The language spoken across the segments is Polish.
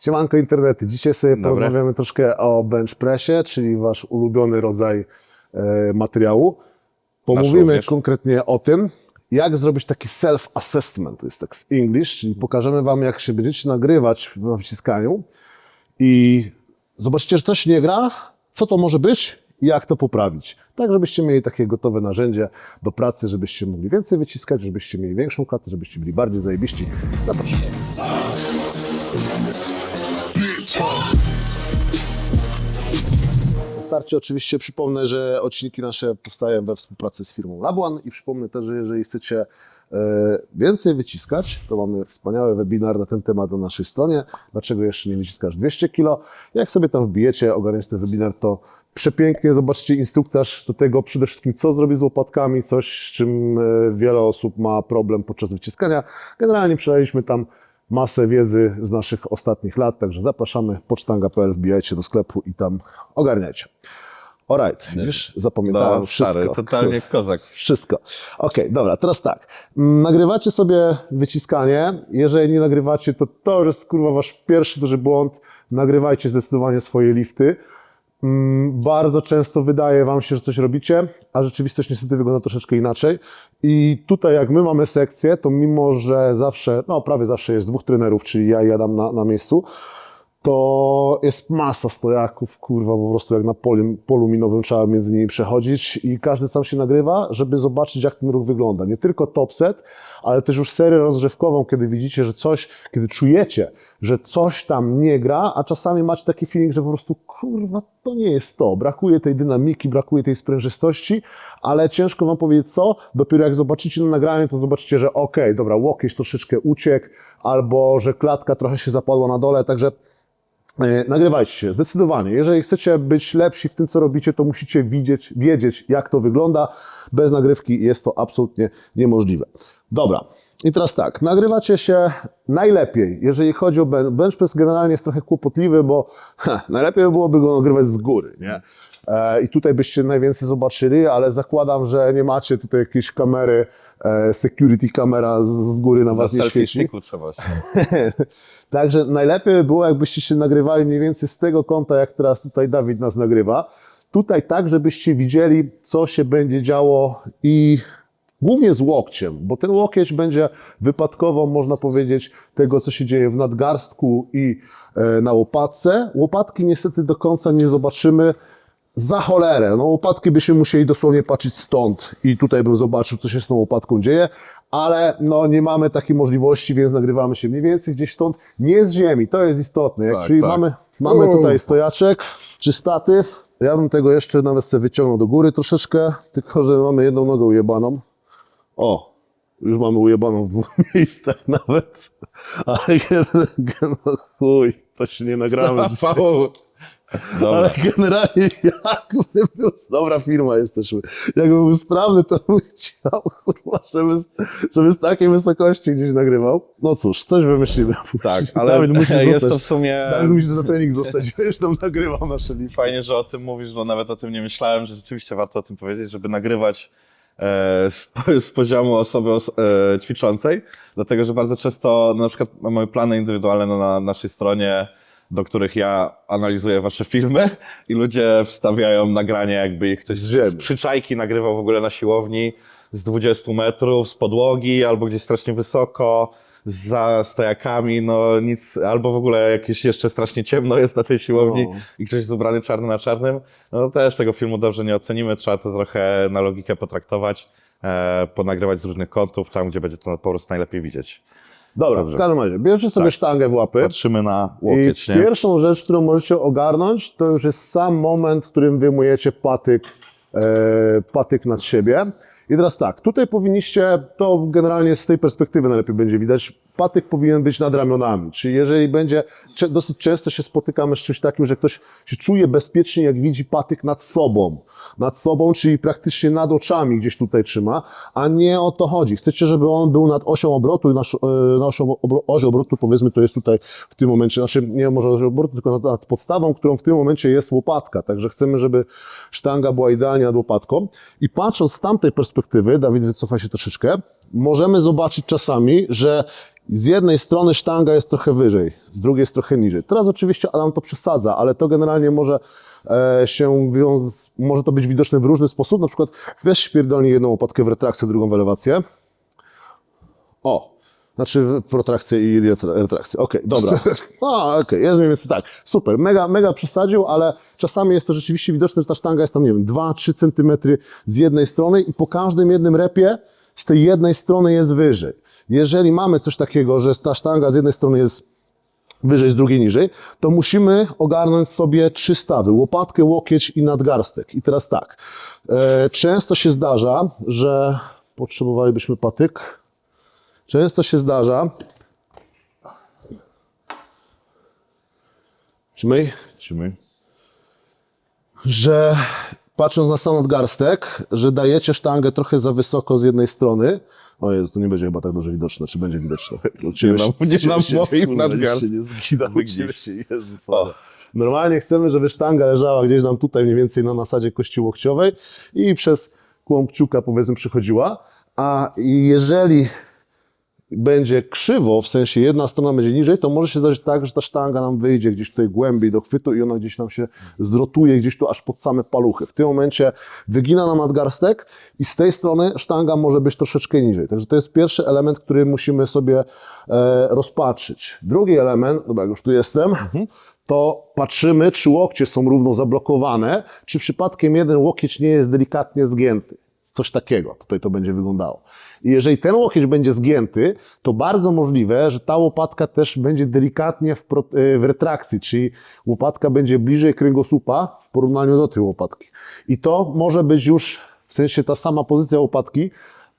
Siemanko internety. Dzisiaj sobie Dobre. porozmawiamy troszkę o bench pressie, czyli wasz ulubiony rodzaj e, materiału. Pomówimy konkretnie o tym, jak zrobić taki self-assessment, to jest tak z English, czyli pokażemy wam, jak się będziecie nagrywać na wciskaniu i zobaczycie, że coś nie gra, co to może być i jak to poprawić. Tak, żebyście mieli takie gotowe narzędzie do pracy, żebyście mogli więcej wyciskać, żebyście mieli większą klatę, żebyście byli bardziej zajebiści. Zapraszam. Starcie oczywiście przypomnę, że odcinki nasze powstają we współpracy z firmą Labuan i przypomnę też, że jeżeli chcecie e, więcej wyciskać, to mamy wspaniały webinar na ten temat na naszej stronie. Dlaczego jeszcze nie wyciskasz 200 kg? Jak sobie tam wbijecie, ogarniecie ten webinar, to przepięknie zobaczcie instruktaż do tego przede wszystkim, co zrobić z łopatkami, coś z czym e, wiele osób ma problem podczas wyciskania. Generalnie przelaliśmy tam masę wiedzy z naszych ostatnich lat, także zapraszamy pocztanga.pl, wbijajcie do sklepu i tam ogarniajcie. Alright, widzisz, zapamiętałem No, wszystko. stary, totalnie kozak. Wszystko. Okej, dobra, teraz tak. Mm, Nagrywacie sobie wyciskanie. Jeżeli nie nagrywacie, to to już jest kurwa wasz pierwszy duży błąd. Nagrywajcie zdecydowanie swoje lifty. Mm, Bardzo często wydaje wam się, że coś robicie, a rzeczywistość niestety wygląda troszeczkę inaczej. I tutaj jak my mamy sekcję, to mimo, że zawsze, no prawie zawsze jest dwóch trenerów, czyli ja i Adam na, na miejscu, to jest masa stojaków, kurwa, po prostu jak na polu, polu minowym trzeba między nimi przechodzić i każdy sam się nagrywa, żeby zobaczyć, jak ten ruch wygląda. Nie tylko top set, ale też już serię rozgrzewkową, kiedy widzicie, że coś, kiedy czujecie, że coś tam nie gra, a czasami macie taki feeling, że po prostu, kurwa, to nie jest to. Brakuje tej dynamiki, brakuje tej sprężystości, ale ciężko wam powiedzieć co. Dopiero jak zobaczycie na nagraniu, to zobaczycie, że okej, dobra, łokieć troszeczkę uciekł, albo że klatka trochę się zapadła na dole, także Nagrywajcie się, zdecydowanie. Jeżeli chcecie być lepsi w tym, co robicie, to musicie widzieć, wiedzieć, jak to wygląda. Bez nagrywki jest to absolutnie niemożliwe. Dobra. I teraz tak, nagrywacie się najlepiej, jeżeli chodzi o ben- bench press, generalnie jest trochę kłopotliwy, bo ha, najlepiej by byłoby go nagrywać z góry, nie? E, I tutaj byście najwięcej zobaczyli, ale zakładam, że nie macie tutaj jakiejś kamery, e, security kamera z, z góry na was nie selfie świeci. sticku trzeba się. Także najlepiej by było, jakbyście się nagrywali mniej więcej z tego kąta, jak teraz tutaj Dawid nas nagrywa. Tutaj tak, żebyście widzieli, co się będzie działo i głównie z łokciem, bo ten łokieć będzie wypadkową, można powiedzieć, tego, co się dzieje w nadgarstku i e, na łopatce. Łopatki niestety do końca nie zobaczymy. Za cholerę. No łopatki byśmy musieli dosłownie patrzeć stąd i tutaj bym zobaczył, co się z tą łopatką dzieje, ale no nie mamy takiej możliwości, więc nagrywamy się mniej więcej gdzieś stąd, nie z ziemi, to jest istotne. Jak, Tak, czyli tak. mamy, mamy tutaj stojaczek czy statyw. Ja bym tego jeszcze nawet sobie wyciągnął do góry troszeczkę, tylko że mamy jedną nogę ujebaną. O, już mamy ujebaną w dwóch miejscach nawet, ale gen- gen- no chuj, to się nie nagramy. Paweł. Dobra. Ale generalnie jakby był, dobra firma jesteśmy, jakby był sprawny, to bym chciał, kurwa, żeby, z- żeby z takiej wysokości gdzieś nagrywał. No cóż, coś wymyślimy. Tak, ale Dawid musi jest zostać. to w sumie Dawid musi na trening zostać, już tam nagrywał nasze lifty. fajnie, że o tym mówisz, bo nawet o tym nie myślałem, że rzeczywiście warto o tym powiedzieć, żeby nagrywać e, z, po- z poziomu osoby os, e, ćwiczącej, dlatego że bardzo często na przykład mamy plany indywidualne na naszej stronie, do których ja analizuję wasze filmy i ludzie wstawiają nagranie, jakby ich ktoś Z z przyczajki nagrywał w ogóle na siłowni z 20 metrów, z podłogi, albo gdzieś strasznie wysoko, za stojakami, no nic, albo w ogóle jakieś jeszcze strasznie ciemno jest na tej siłowni No. i ktoś jest ubrany czarny na czarnym, no też tego filmu dobrze nie ocenimy, trzeba to trochę na logikę potraktować, e, ponagrywać z różnych kątów, tam gdzie będzie to po prostu najlepiej widzieć. Dobra, Dobrze. w każdym razie, bierzecie sobie Tak. sztangę w łapy. Patrzymy na I łokieć, nie? pierwszą rzecz, którą możecie ogarnąć, to już jest sam moment, w którym wyjmujecie patyk, e, patyk nad siebie. I teraz tak, tutaj powinniście, to generalnie z tej perspektywy najlepiej będzie widać, patyk powinien być nad ramionami. Czyli jeżeli będzie, dosyć często się spotykamy z czymś takim, że ktoś się czuje bezpiecznie, jak widzi patyk nad sobą. Nad sobą, czyli praktycznie nad oczami gdzieś tutaj trzyma, a nie o to chodzi. Chcecie, żeby on był nad osią obrotu i nasz, e, naszą obro, oś obrotu, powiedzmy, to jest tutaj w tym momencie, znaczy nie może oś obrotu, tylko nad, nad podstawą, którą w tym momencie jest łopatka. Także chcemy, żeby sztanga była idealnie nad łopatką. I patrząc z tamtej perspektywy, Dawid, wycofaj się troszeczkę, możemy zobaczyć czasami, że z jednej strony sztanga jest trochę wyżej, z drugiej jest trochę niżej. Teraz oczywiście Adam to przesadza, ale to generalnie może e, się może to być widoczne w różny sposób. Na przykład weź pierdolnie jedną łopatkę w retrakcję, drugą w elewację. O, znaczy protrakcję i retra- retrakcję. Okej, dobra. A, okej, jest mniej więcej tak. Super, mega, mega przesadził, ale czasami jest to rzeczywiście widoczne, że ta sztanga jest tam, nie wiem, 2-3 centymetry z jednej strony i po każdym jednym repie z tej jednej strony jest wyżej. Jeżeli mamy coś takiego, że ta sztanga z jednej strony jest wyżej, z drugiej niżej, to musimy ogarnąć sobie trzy stawy, łopatkę, łokieć i nadgarstek. I teraz tak, e, często się zdarza, że potrzebowalibyśmy patyk, często się zdarza, Trzymaj, Trzymaj. że patrząc na sam nadgarstek, że dajecie sztangę trochę za wysoko z jednej strony. O Jezu, to nie będzie chyba tak dobrze widoczne. Czy będzie widoczne? Nie mam- nie mam moim nadgarstek. Nie Gdzieś. gdzieś. Jezus. Normalnie chcemy, żeby sztanga leżała gdzieś nam tutaj, mniej więcej na nasadzie kości łokciowej i przez kłąb kciuka powiedzmy przychodziła. A jeżeli będzie krzywo, w sensie jedna strona będzie niżej, to może się zdarzyć tak, że ta sztanga nam wyjdzie gdzieś tutaj głębiej do chwytu i ona gdzieś nam się zrotuje gdzieś tu aż pod same paluchy. W tym momencie wygina nam nadgarstek i z tej strony sztanga może być troszeczkę niżej. Także to jest pierwszy element, który musimy sobie e, rozpatrzyć. Drugi element, dobra, już tu jestem, to patrzymy, czy łokcie są równo zablokowane, czy przypadkiem jeden łokieć nie jest delikatnie zgięty. Coś takiego tutaj to będzie wyglądało. I jeżeli ten łokieć będzie zgięty, to bardzo możliwe, że ta łopatka też będzie delikatnie w, pro, e, w retrakcji, czyli łopatka będzie bliżej kręgosłupa w porównaniu do tej łopatki. I to może być już, w sensie ta sama pozycja łopatki,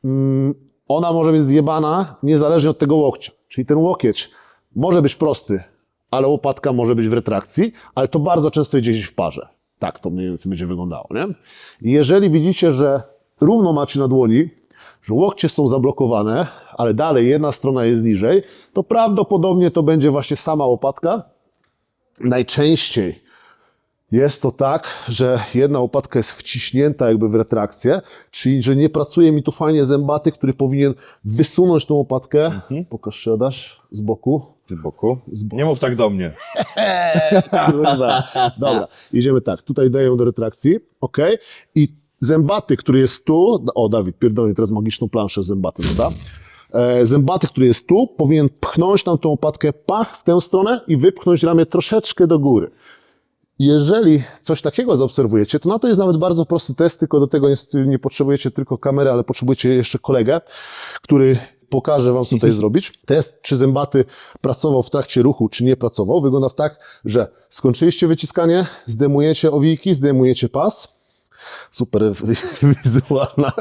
mm, ona może być zjebana niezależnie od tego łokcia. Czyli ten łokieć może być prosty, ale łopatka może być w retrakcji, ale to bardzo często idzie gdzieś w parze. Tak to mniej więcej będzie wyglądało, nie? Jeżeli widzicie, że równo macie na dłoni, że łokcie są zablokowane, ale dalej jedna strona jest niżej, to prawdopodobnie to będzie właśnie sama łopatka. Najczęściej jest to tak, że jedna łopatka jest wciśnięta jakby w retrakcję, czyli że nie pracuje mi tu fajnie zębaty, który powinien wysunąć tą łopatkę. Pokaż się, Adaś, z boku. Z boku. Nie mów tak do mnie. Dobra, idziemy tak. Tutaj daję do retrakcji, ok. I zębaty, który jest tu, o Dawid, pierdolę, teraz magiczną planszę zębaty, prawda? E, zębaty, który jest tu, powinien pchnąć nam tą łopatkę pach w tę stronę i wypchnąć ramię troszeczkę do góry. Jeżeli coś takiego zaobserwujecie, to na to jest nawet bardzo prosty test, tylko do tego niestety nie potrzebujecie tylko kamery, ale potrzebujecie jeszcze kolegę, który pokaże Wam, co tutaj zrobić. Test, czy zębaty pracował w trakcie ruchu, czy nie pracował, wygląda tak, że skończyliście wyciskanie, zdejmujecie owijki, zdejmujecie pas. Super wi- wizualna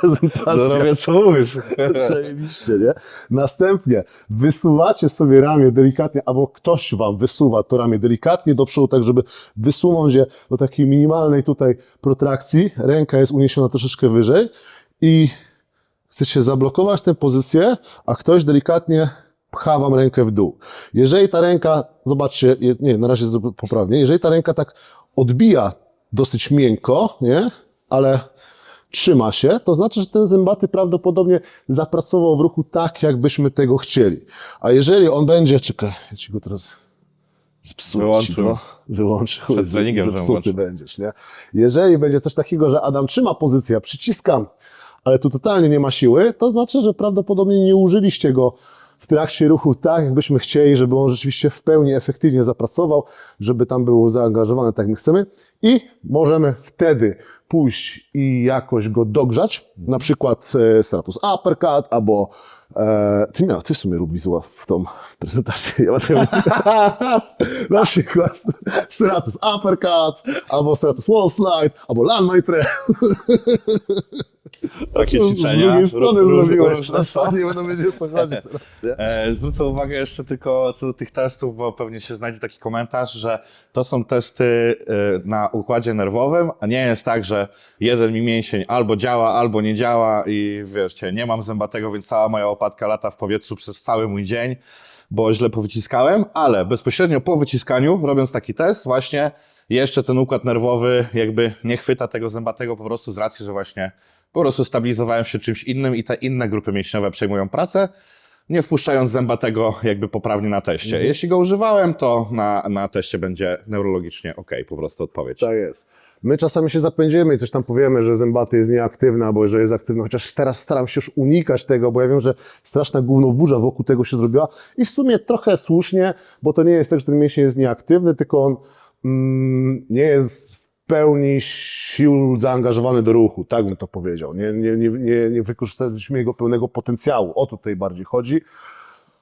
prezentacja. Zarobię co mówisz. Zajebiście, nie? Następnie wysuwacie sobie ramię delikatnie, albo ktoś wam wysuwa to ramię delikatnie do przodu, tak żeby wysunąć je do takiej minimalnej tutaj protrakcji. Ręka jest uniesiona troszeczkę wyżej i chcecie zablokować tę pozycję, a ktoś delikatnie pcha wam rękę w dół. Jeżeli ta ręka, zobaczcie, nie, na razie poprawnie, jeżeli ta ręka tak odbija dosyć miękko, nie, ale trzyma się, to znaczy, że ten zębaty prawdopodobnie zapracował w ruchu tak, jakbyśmy tego chcieli. A jeżeli on będzie, czekaj, ja ci go teraz zepsuć Wyłączył. ci go, wyłączył, Przed treningiem zepsuty wyłączył. będziesz, nie? Jeżeli będzie coś takiego, że Adam trzyma pozycję, przyciskam, ale tu totalnie nie ma siły, to znaczy, że prawdopodobnie nie użyliście go w trakcie ruchu tak, jakbyśmy chcieli, żeby on rzeczywiście w pełni efektywnie zapracował, żeby tam było zaangażowane tak jak my chcemy i możemy wtedy pójść i jakoś go dogrzać, na przykład e, Stratus Uppercut albo e, ty, miał, ty w sumie rób wizual w tą prezentację. Ja będę na przykład Stratus Uppercut albo Stratus Wall Slide albo Landmine Press. Takie Z ćwiczenia. drugiej strony Na są. nie będą wiedzieć o co chodzi teraz. nie? E, Zwrócę uwagę jeszcze tylko co do tych testów, bo pewnie się znajdzie taki komentarz, że to są testy e, na układzie nerwowym, a nie jest tak, że jeden mi mięsień albo działa, albo nie działa i wiecie, nie mam zębatego, więc cała moja łopatka lata w powietrzu przez cały mój dzień, bo źle powyciskałem, ale bezpośrednio po wyciskaniu, robiąc taki test, właśnie jeszcze ten układ nerwowy jakby nie chwyta tego zębatego po prostu z racji, że właśnie po prostu stabilizowałem się czymś innym i te inne grupy mięśniowe przejmują pracę, nie wpuszczając zębatego jakby poprawnie na teście. Mhm. Jeśli go używałem, to na, na teście będzie neurologicznie ok, po prostu odpowiedź. Tak jest. My czasami się zapędzimy i coś tam powiemy, że zębaty jest nieaktywny albo że jest aktywny, chociaż teraz staram się już unikać tego, bo ja wiem, że straszna gówno burza wokół tego się zrobiła i w sumie trochę słusznie, bo to nie jest tak, że ten mięsień jest nieaktywny, tylko on mm, nie jest pełni sił zaangażowany do ruchu, tak bym to powiedział. Nie, nie, nie, nie, nie wykorzystaliśmy jego pełnego potencjału. O to tutaj bardziej chodzi.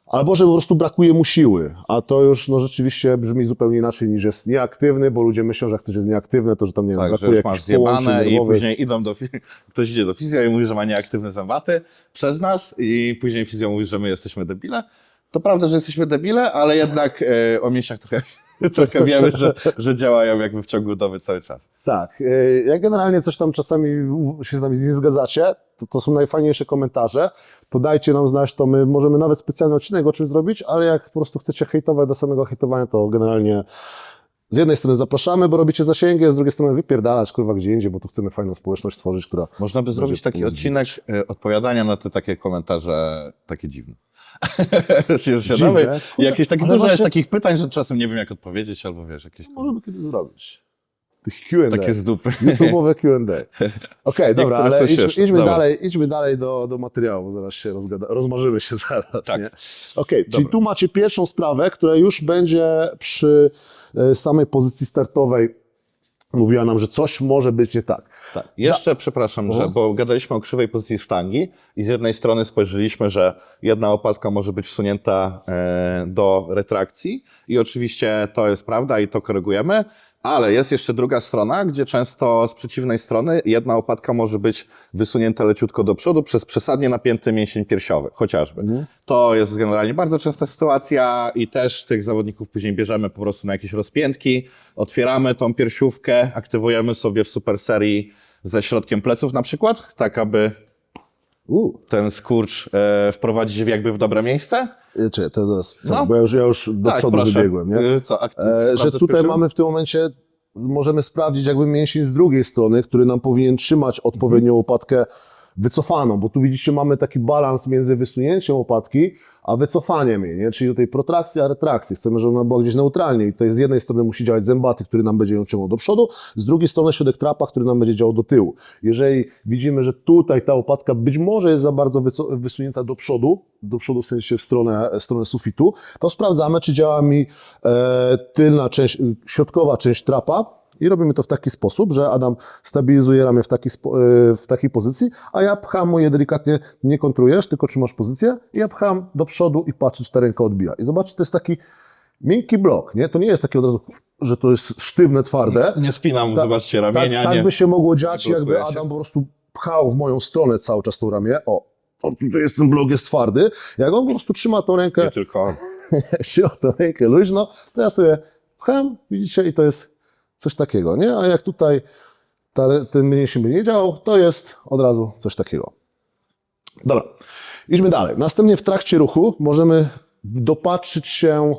Albo że po prostu brakuje mu siły, a to już no, rzeczywiście brzmi zupełnie inaczej niż jest nieaktywny, bo ludzie myślą, że jak ktoś jest nieaktywny, to że tam nie Tak, że brakuje już masz zjebane i później idą do, ktoś idzie do fizja i mówi, że ma nieaktywne zębaty przez nas i później fizjo mówi, że my jesteśmy debile. To prawda, że jesteśmy debile, ale jednak e, o mięśniach trochę, trochę wiemy, że, że działają jakby w ciągu doby cały czas. Tak, yy, jak generalnie coś tam czasami się z nami nie zgadzacie, to, to są najfajniejsze komentarze, to dajcie nam znać, to my możemy nawet specjalny odcinek o czymś zrobić, ale jak po prostu chcecie hejtować do samego hejtowania, to generalnie z jednej strony zapraszamy, bo robicie zasięgi, a z drugiej strony wypierdalać kurwa gdzie indziej, bo tu chcemy fajną społeczność stworzyć, która... Można by zrobić taki odcinek e, odpowiadania na te takie komentarze takie dziwne. Dziwne? jakieś takie, Ale dużo jest właśnie- takich pytań, że czasem nie wiem jak odpowiedzieć, albo wiesz, jakieś Możemy kiedyś zrobić. Tych Q&A. takie z dupy. YouTube'owe Q&A. Okej, dobra, Niektóre ale są idź, śmieszne. idźmy, Dobra. dalej, idźmy dalej do, do materiału, bo zaraz się rozgada, rozmarzymy się zaraz, Tak. nie? Okej, czyli Dobra. tu macie pierwszą sprawę, która już będzie przy e, samej pozycji startowej mówiła nam, że coś może być nie tak. Tak. Jeszcze, przepraszam, że, Mhm. bo gadaliśmy o krzywej pozycji sztangi i z jednej strony spojrzeliśmy, że jedna łopatka może być wsunięta e, do retrakcji i oczywiście to jest prawda i to korygujemy, ale jest jeszcze druga strona, gdzie często z przeciwnej strony jedna łopatka może być wysunięta leciutko do przodu przez przesadnie napięty mięsień piersiowy, chociażby. To jest generalnie bardzo częsta sytuacja i też tych zawodników później bierzemy po prostu na jakieś rozpiętki, otwieramy tą piersiówkę, aktywujemy sobie w super serii ze środkiem pleców na przykład, tak aby U, ten skurcz e, wprowadzić w jakby w dobre miejsce. e, czy to teraz, co, No. bo ja już, ja już do tak, przodu proszę. wybiegłem, nie? E, Co, akty- E, że sprawdzasz tutaj mamy w tym momencie, możemy sprawdzić jakby mięsień z drugiej strony, który nam powinien trzymać odpowiednią łopatkę wycofaną, bo tu widzicie, mamy taki balans między wysunięciem łopatki, a wycofaniem jej, nie? czyli do tej protrakcji, a retrakcji. Chcemy, żeby ona była gdzieś neutralnie i tutaj z jednej strony musi działać zębaty, który nam będzie ją ciągnął do przodu, z drugiej strony środek trapa, który nam będzie działał do tyłu. Jeżeli widzimy, że tutaj ta łopatka być może jest za bardzo wysunięta do przodu, do przodu w sensie w stronę, w stronę sufitu, to sprawdzamy, czy działa mi e, tylna część, środkowa część trapa, i robimy to w taki sposób, że Adam stabilizuje ramię w, taki, e, w takiej pozycji, a ja pcham mu je delikatnie, nie kontrujesz, tylko trzymasz pozycję i ja pcham do przodu i patrzę, czy ta ręka odbija. I zobaczcie, to jest taki miękki blok, nie? To nie jest takie od razu, że to jest sztywne, twarde. Nie spinam, Tak, zobaczcie, ramienia, tak nie. by się mogło dziać, nie jakby. Adam po prostu pchał w moją stronę cały czas tą ramię. O, o tutaj jest ten blok, jest twardy. Jak on po prostu trzyma tą rękę Nie tylko on. się o tę rękę luźno, to ja sobie pcham, widzicie, i to jest coś takiego, nie? A jak tutaj ta, ten by nie działał, to jest od razu coś takiego. Dobra, idźmy dalej. Następnie w trakcie ruchu możemy dopatrzyć się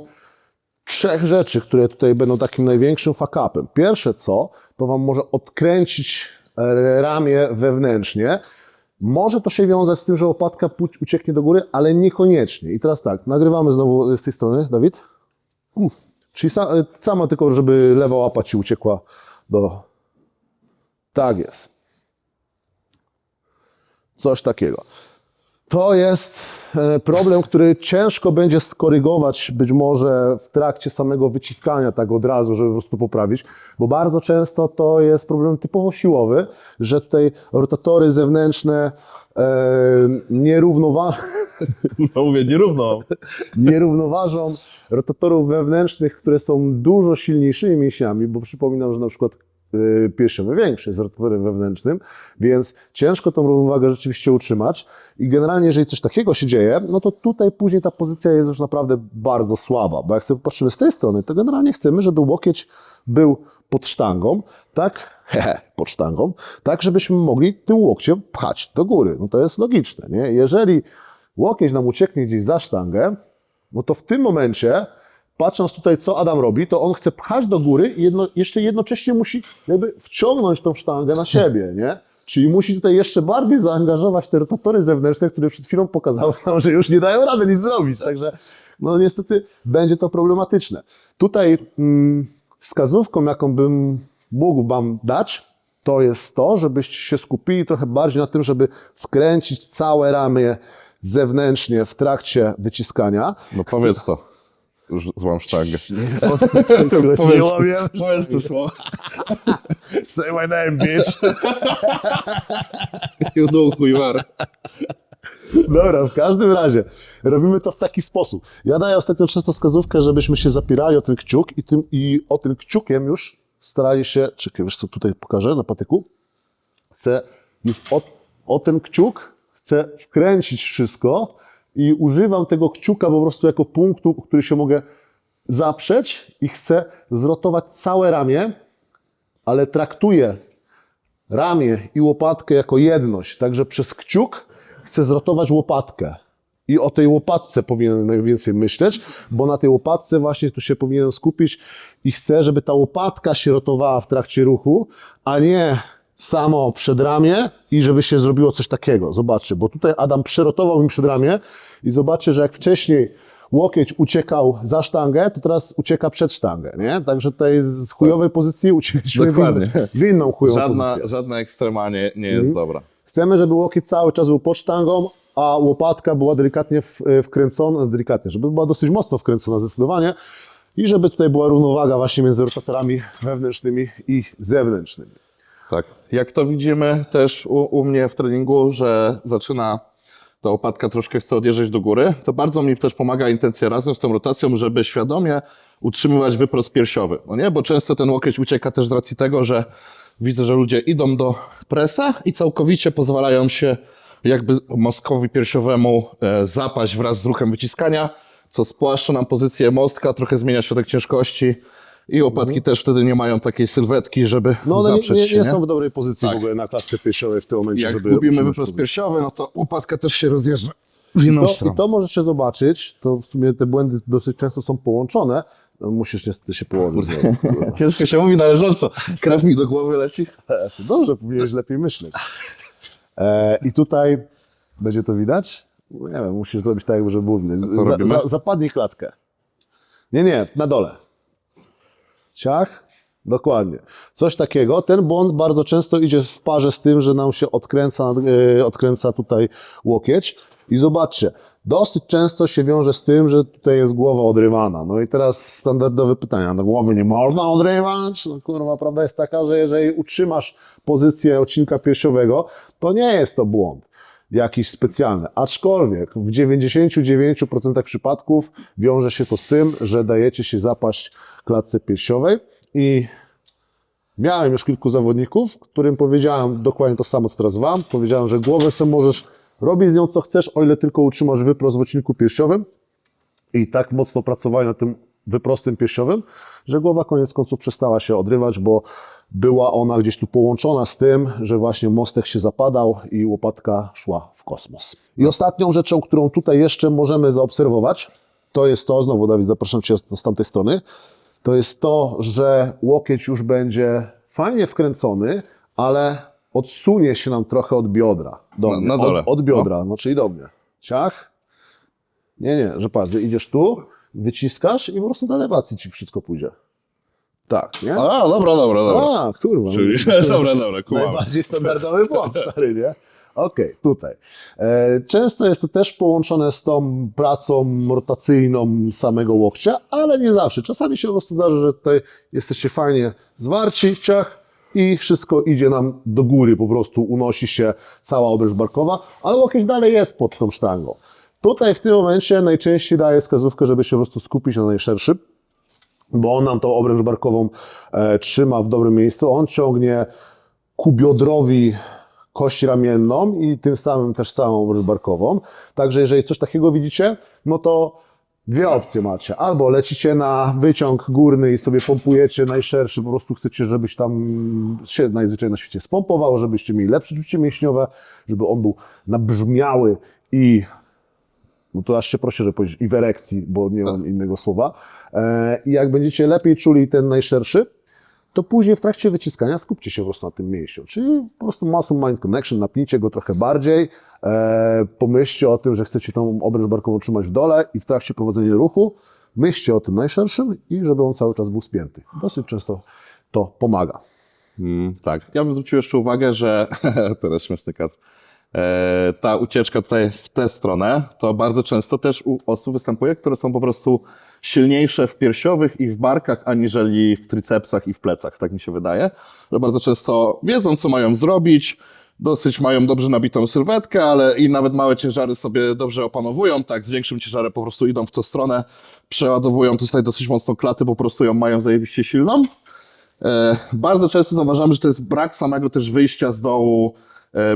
trzech rzeczy, które tutaj będą takim największym fuck-upem. Pierwsze co, to Wam może odkręcić e, ramię wewnętrznie. Może to się wiązać z tym, że łopatka pu- ucieknie do góry, ale niekoniecznie. I teraz tak, nagrywamy znowu z tej strony, Dawid. Uff. Czyli e, sama tylko, żeby lewa łapa Ci uciekła do... Tak jest. Coś takiego. To jest e, problem, który ciężko będzie skorygować być może w trakcie samego wyciskania tak od razu, żeby po prostu poprawić, bo bardzo często to jest problem typowo siłowy, że tutaj rotatory zewnętrzne e, nierównowa- No mówię, nierówno. nierównoważą rotatorów wewnętrznych, które są dużo silniejszymi mięśniami, bo przypominam, że na przykład y, piersiowy większy jest rotatorem wewnętrznym, więc ciężko tą równowagę rzeczywiście utrzymać i generalnie jeżeli coś takiego się dzieje, no to tutaj później ta pozycja jest już naprawdę bardzo słaba, bo jak sobie patrzymy z tej strony, to generalnie chcemy, żeby łokieć był pod sztangą, tak, hehe, pod sztangą, tak żebyśmy mogli tym łokciem pchać do góry. No to jest logiczne, nie? Jeżeli łokieć nam ucieknie gdzieś za sztangę, no to w tym momencie, patrząc tutaj, co Adam robi, to on chce pchać do góry i jedno, jeszcze jednocześnie musi jakby wciągnąć tą sztangę na siebie, nie? Czyli musi tutaj jeszcze bardziej zaangażować te rotatory zewnętrzne, które przed chwilą pokazały nam, że już nie dają rady nic zrobić. Także no niestety będzie to problematyczne. Tutaj mm, wskazówką, jaką bym mógł Wam dać, to jest to, żebyście się skupili trochę bardziej na tym, żeby wkręcić całe ramię zewnętrznie w trakcie wyciskania. No powiedz to. Już złam sztangę. Powiedz, powiedz te słowa. Say my name, bitch. You know who you are. Dobra, w każdym razie robimy to w taki sposób. Ja daję ostatnio często wskazówkę, żebyśmy się zapierali o ten kciuk i, tym, i o tym kciukiem już starali się, czekaj, wiesz co tutaj pokażę na patyku? Chcę już o, o ten kciuk, chcę wkręcić wszystko i używam tego kciuka po prostu jako punktu, który się mogę zaprzeć i chcę zrotować całe ramię, ale traktuję ramię i łopatkę jako jedność. Także przez kciuk chcę zrotować łopatkę. I o tej łopatce powinienem najwięcej myśleć, bo na tej łopatce właśnie tu się powinienem skupić i chcę, żeby ta łopatka się rotowała w trakcie ruchu, a nie samo przedramię i żeby się zrobiło coś takiego. Zobaczcie, bo tutaj Adam przerotował mi przedramię i zobaczcie, że jak wcześniej łokieć uciekał za sztangę, to teraz ucieka przed sztangę, nie? Także tutaj z chujowej pozycji uciekliśmy w, Dokładnie. inną- w inną chujową Żadna, pozycję. żadna ekstrema nie, jest Mhm. dobra. Chcemy, żeby łokieć cały czas był pod sztangą, a łopatka była delikatnie w, wkręcona, delikatnie, żeby była dosyć mocno wkręcona zdecydowanie i żeby tutaj była równowaga właśnie między rotatorami wewnętrznymi i zewnętrznymi. Tak. Jak to widzimy też u, u mnie w treningu, że zaczyna ta łopatka troszkę chce odjeżdżać do góry, to bardzo mi też pomaga intencja razem z tą rotacją, żeby świadomie utrzymywać wyprost piersiowy. No nie? Bo często ten łokieć ucieka też z racji tego, że widzę, że ludzie idą do presa i całkowicie pozwalają się jakby mostkowi piersiowemu e, zapaść wraz z ruchem wyciskania, co spłaszcza nam pozycję mostka, trochę zmienia środek ciężkości i łopatki też wtedy nie mają takiej sylwetki, żeby Mhm. No one nie, zaprzeć nie, się. nie są w dobrej pozycji Tak. w ogóle na klatce piersiowej w tym momencie, Jak żeby gubimy utrzymać wyprost piersiowy, no to łopatka też się rozjeżdża w inną To, stronę. I to możecie zobaczyć, to w sumie te błędy dosyć często są połączone, no, musisz niestety się położyć. Ciężko się mówi należąco. Krew mi do głowy leci. Dobrze, powinieneś lepiej myśleć. E, I tutaj będzie to widać? No Nie wiem, musisz zrobić tak, żeby było widać. co robimy? zapadnij klatkę. Nie, nie, na dole. Ciach. Dokładnie. Coś takiego. Ten błąd bardzo często idzie w parze z tym, że nam się odkręca, e, odkręca tutaj łokieć. I zobaczcie, dosyć często się wiąże z tym, że tutaj jest głowa odrywana. No i teraz standardowe pytania. No głowy nie można odrywać? No kurwa, prawda jest taka, że jeżeli utrzymasz pozycję odcinka piersiowego, to nie jest to błąd jakiś specjalny. Aczkolwiek w 99% przypadków wiąże się to z tym, że dajecie się zapaść klatce piersiowej i miałem już kilku zawodników, którym powiedziałem dokładnie to samo, co teraz Wam. Powiedziałem, że głowę sobie możesz robić z nią co chcesz, o ile tylko utrzymasz wyprost w odcinku piersiowym i tak mocno pracowali nad tym wyprostem piersiowym, że głowa koniec końców przestała się odrywać, bo była ona gdzieś tu połączona z tym, że właśnie mostek się zapadał i łopatka szła w kosmos. I ostatnią rzeczą, którą tutaj jeszcze możemy zaobserwować, to jest to, znowu Dawid, zapraszam Cię z tamtej strony, to jest to, że łokieć już będzie fajnie wkręcony, ale odsunie się nam trochę od biodra. Do Na- mnie. na dole. Od, od biodra, no. czyli do mnie. Ciach. Nie, nie, że patrz, idziesz tu, wyciskasz i po prostu do elewacji ci wszystko pójdzie. Tak, nie? A, dobra, dobra, dobra. A, kurwa. Czyli, dobra, dobra, kumamy. Najbardziej standardowy błąd, stary, nie? Okej, tutaj. E, Często jest to też połączone z tą pracą rotacyjną samego łokcia, ale nie zawsze. Czasami się po prostu zdarza, że tutaj jesteście fajnie zwarci, ciach i wszystko idzie nam do góry, po prostu unosi się cała obręcz barkowa, ale łokieć dalej jest pod tą sztangą. Tutaj w tym momencie najczęściej daję wskazówkę, żeby się po prostu skupić na najszerszym, bo on nam tą obręcz barkową e, trzyma w dobrym miejscu. On ciągnie ku biodrowi kość ramienną i tym samym też całą obręcz barkową. Także jeżeli coś takiego widzicie, no to dwie opcje macie. Albo lecicie na wyciąg górny i sobie pompujecie najszerszy, po prostu chcecie, żebyś tam się najzwyczajniej na świecie spompował, żebyście mieli lepsze czucie mięśniowe, żeby on był nabrzmiały i no to aż się proszę, że powiedzieć i w erekcji, bo nie mam innego słowa. E, I jak będziecie lepiej czuli ten najszerszy, to później w trakcie wyciskania skupcie się po prostu na tym mięśniu. Czyli po prostu muscle mind connection, napnijcie go trochę bardziej, e, pomyślcie o tym, że chcecie tą obręcz barkową trzymać w dole i w trakcie prowadzenia ruchu myślcie o tym najszerszym i żeby on cały czas był spięty. Dosyć często to pomaga. Mm, tak. Ja bym zwrócił jeszcze uwagę, że teraz śmieszny kadr. E, ta ucieczka tutaj w tę stronę, to bardzo często też u osób występuje, które są po prostu silniejsze w piersiowych i w barkach, aniżeli w tricepsach i w plecach, tak mi się wydaje. Że bardzo często wiedzą, co mają zrobić, dosyć mają dobrze nabitą sylwetkę, ale i nawet małe ciężary sobie dobrze opanowują, tak, z większym ciężarem po prostu idą w tą stronę, przeładowują tutaj dosyć mocno klaty, po prostu ją mają zajebiście silną. E, Bardzo często zauważamy, że to jest brak samego też wyjścia z dołu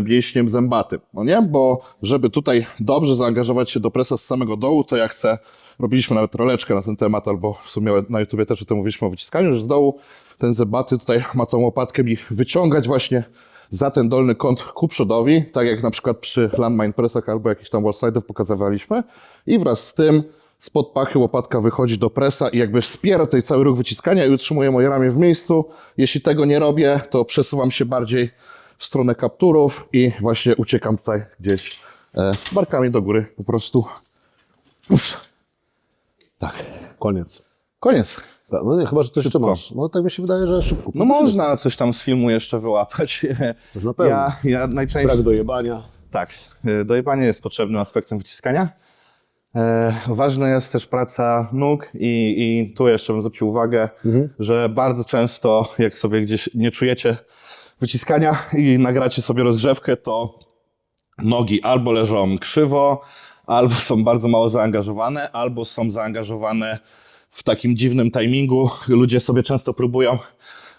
mięśniem zębatym, no nie? Bo żeby tutaj dobrze zaangażować się do presa z samego dołu, to ja chcę, robiliśmy nawet roleczkę na ten temat, albo w sumie na YouTubie też o tym mówiliśmy o wyciskaniu, że z dołu ten zębaty tutaj ma tą łopatkę mi wyciągać właśnie za ten dolny kąt ku przodowi, tak jak na przykład przy landmine pressach albo jakichś tam wallside'ów pokazywaliśmy i wraz z tym spod pachy łopatka wychodzi do presa i jakby wspiera tutaj cały ruch wyciskania i utrzymuje moje ramię w miejscu. Jeśli tego nie robię, to przesuwam się bardziej w stronę kapturów i właśnie uciekam tutaj gdzieś e, barkami do góry po prostu. Uff. Tak, Koniec. koniec. Tak, no nie, chyba, że coś jeszcze Szybko. masz. No tak mi się wydaje, że szybko. No można coś tam z filmu jeszcze wyłapać. Coś na pewno. Ja, ja najczęściej... Brak dojebania. Tak, y, dojebanie jest potrzebnym aspektem wyciskania. E, ważna jest też praca nóg i, i tu jeszcze bym zwrócił uwagę, że bardzo często jak sobie gdzieś nie czujecie wyciskania i nagracie sobie rozgrzewkę, to nogi albo leżą krzywo, albo są bardzo mało zaangażowane, albo są zaangażowane w takim dziwnym timingu. Ludzie sobie często próbują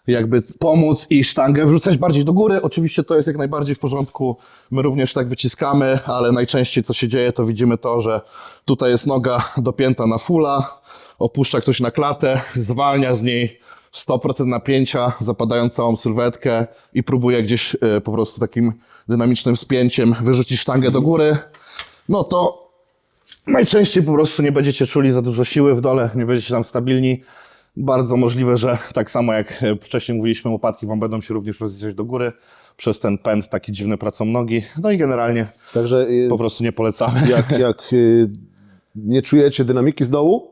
jakby pomóc i sztangę wrzucać bardziej do góry. Oczywiście to jest jak najbardziej w porządku. My również tak wyciskamy, ale najczęściej co się dzieje, to widzimy to, że tutaj jest noga dopięta na fulla, opuszcza ktoś na klatę, zwalnia z niej 100% napięcia, zapadając całą sylwetkę i próbuje gdzieś e, po prostu takim dynamicznym spięciem wyrzucić sztangę do góry. No to najczęściej po prostu nie będziecie czuli za dużo siły w dole, nie będziecie tam stabilni. Bardzo możliwe, że tak samo jak e, wcześniej mówiliśmy, łopatki wam będą się również rozliczać do góry przez ten pęd taki dziwny pracą nogi. No i generalnie Także y, po prostu nie polecamy. jak, jak nie czujecie dynamiki z dołu,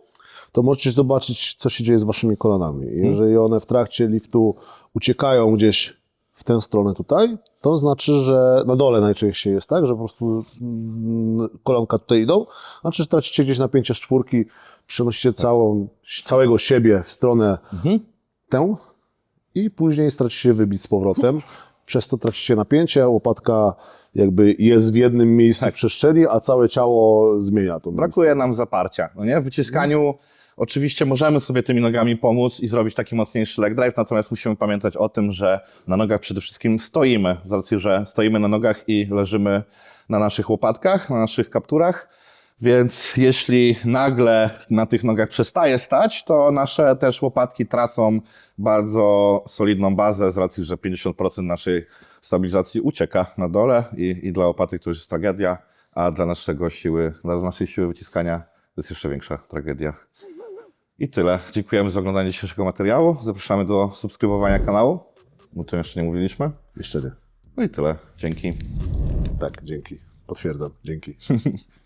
to możecie zobaczyć, co się dzieje z waszymi kolanami. Jeżeli one w trakcie liftu uciekają gdzieś w tę stronę tutaj, to znaczy, że na dole najczęściej jest tak, że po prostu mm, kolanka tutaj idą, znaczy, że tracicie gdzieś napięcie z czwórki, przenosicie całą, całego siebie w stronę tę i później stracicie wybić z powrotem. Przez to tracicie napięcie, łopatka jakby jest w jednym miejscu w przestrzeni, a całe ciało zmienia to miejsce. Brakuje nam zaparcia. No nie? W wyciskaniu oczywiście możemy sobie tymi nogami pomóc i zrobić taki mocniejszy leg drive, natomiast musimy pamiętać o tym, że na nogach przede wszystkim stoimy, z racji, że stoimy na nogach i leżymy na naszych łopatkach, na naszych kapturach. Więc jeśli nagle na tych nogach przestaje stać, to nasze też łopatki tracą bardzo solidną bazę z racji, że 50% naszej stabilizacji ucieka na dole i, i dla łopatek to już jest tragedia, a dla naszego siły, dla naszej siły wyciskania to jest jeszcze większa tragedia. I tyle. Dziękujemy za oglądanie dzisiejszego materiału. Zapraszamy do subskrybowania kanału, bo to jeszcze nie mówiliśmy. Jeszcze nie. No i tyle. Dzięki. Tak, dzięki. Potwierdzam, dzięki.